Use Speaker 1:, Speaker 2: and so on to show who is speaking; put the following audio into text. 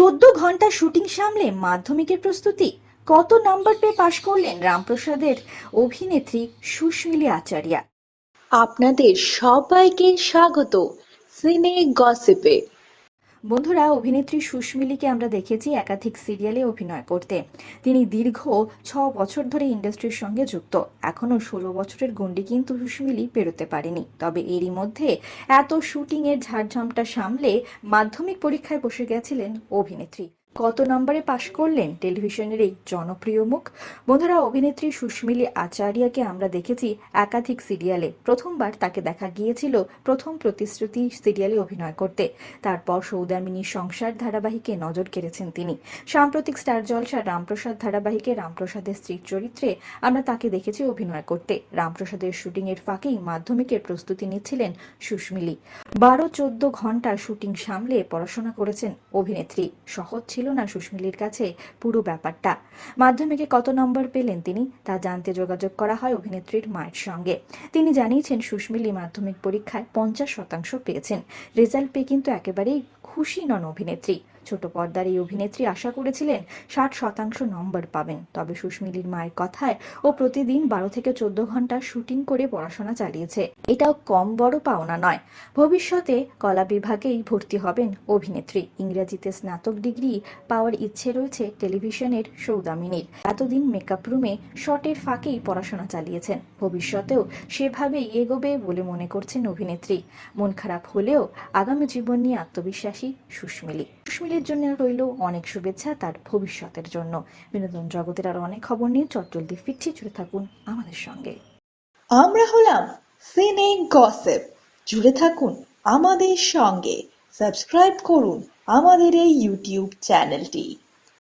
Speaker 1: চোদ্দ ঘণ্টা শুটিং সামলে মাধ্যমিকের প্রস্তুতি। কত নাম্বার পেয়ে পাশ করলেন রামপ্রসাদের অভিনেত্রী সুস্মিলি আচার্যা।
Speaker 2: আপনাদের সবাইকে স্বাগত। সিনে গসিপে।
Speaker 1: বন্ধুরা, অভিনেত্রী সুস্মিলিকে আমরা দেখেছি একাধিক সিরিয়ালে অভিনয় করতে। তিনি দীর্ঘ ছ বছর ধরে ইন্ডাস্ট্রির সঙ্গে যুক্ত। এখনও ষোলো বছরের গণ্ডি কিন্তু সুস্মিলি পেরোতে পারেনি। তবে এরই মধ্যে এত শুটিংয়ের ঝাড়ঝামটা সামলে মাধ্যমিক পরীক্ষায় বসে গেছিলেন অভিনেত্রী। কত নম্বরে পাশ করলেন টেলিভিশনের এই জনপ্রিয় মুখ। বন্ধুরা, অভিনেত্রী সুস্মিলি আচার্যাকে আমরা দেখেছি একাধিক সিরিয়ালে। প্রথমবার তাকে দেখা গিয়েছিল প্রথম প্রতিশ্রুতি সিরিয়ালে অভিনয় করতে। তারপর সৌদামিনী সংসার ধারাবাহিকে নজর কেড়েছেন তিনি। সাম্প্রতিক স্টার জলসা রামপ্রসাদ ধারাবাহিকে রামপ্রসাদের স্ত্রীর চরিত্রে আমরা তাকে দেখেছি অভিনয় করতে। রামপ্রসাদের শুটিংয়ের ফাঁকেই মাধ্যমিকের প্রস্তুতি নিচ্ছিলেন সুস্মিলি বারো চোদ্দ ঘণ্টার শুটিং সামলে পড়াশোনা করেছেন অভিনেত্রী। সহজ ছিল না সুস্মিলির কাছে পুরো ব্যাপারটা। মাধ্যমিকে কত নম্বর পেলেন তিনি তা জানতে যোগাযোগ করা হয় অভিনেত্রীর মায়ের সঙ্গে। তিনি জানিয়েছেন সুস্মিলি মাধ্যমিক পরীক্ষায় পঞ্চাশ শতাংশ পেয়েছেন। রেজাল্ট পেয়ে কিন্তু একেবারেই খুশি নন অভিনেত্রী। ছোট পর্দার এই অভিনেত্রী আশা করেছিলেন ষাট শতাংশ নম্বর পাবেন। তবে সুস্মিলির মায়ের কথায় ও প্রতিদিন বারো থেকে চোদ্দ ঘণ্টা শুটিং করে পড়াশোনা চালিয়েছে। এটাও কম বড় পাওনা নয়। ভবিষ্যতে কলা বিভাগেই ভর্তি হবেন অভিনেত্রী। ইংরেজিতে স্নাতক ডিগ্রি পাওয়ার ইচ্ছে রয়েছে টেলিভিশনের সৌদামিনীর। এতদিন মেকআপ রুমে শটের ফাঁকেই পড়াশোনা চালিয়েছেন। ভবিষ্যতেও সেভাবেই এগোবে বলে মনে করছেন অভিনেত্রী। মন খারাপ হলেও আগামী জীবন নিয়ে আত্মবিশ্বাসী সুস্মিলি। সুস্মিলির জন্য রইল অনেক শুভেচ্ছা তার ভবিষ্যতের জন্য। বিনোদন জগতের আর অনেক খবর নিয়ে চটজলদি ফিরছি, জুড়ে থাকুন আমাদের সঙ্গে।
Speaker 2: আমরা হলাম সিনে গসেপ। জুড়ে থাকুন আমাদের সঙ্গে। সাবস্ক্রাইব করুন আমাদের এই ইউটিউব চ্যানেলটি।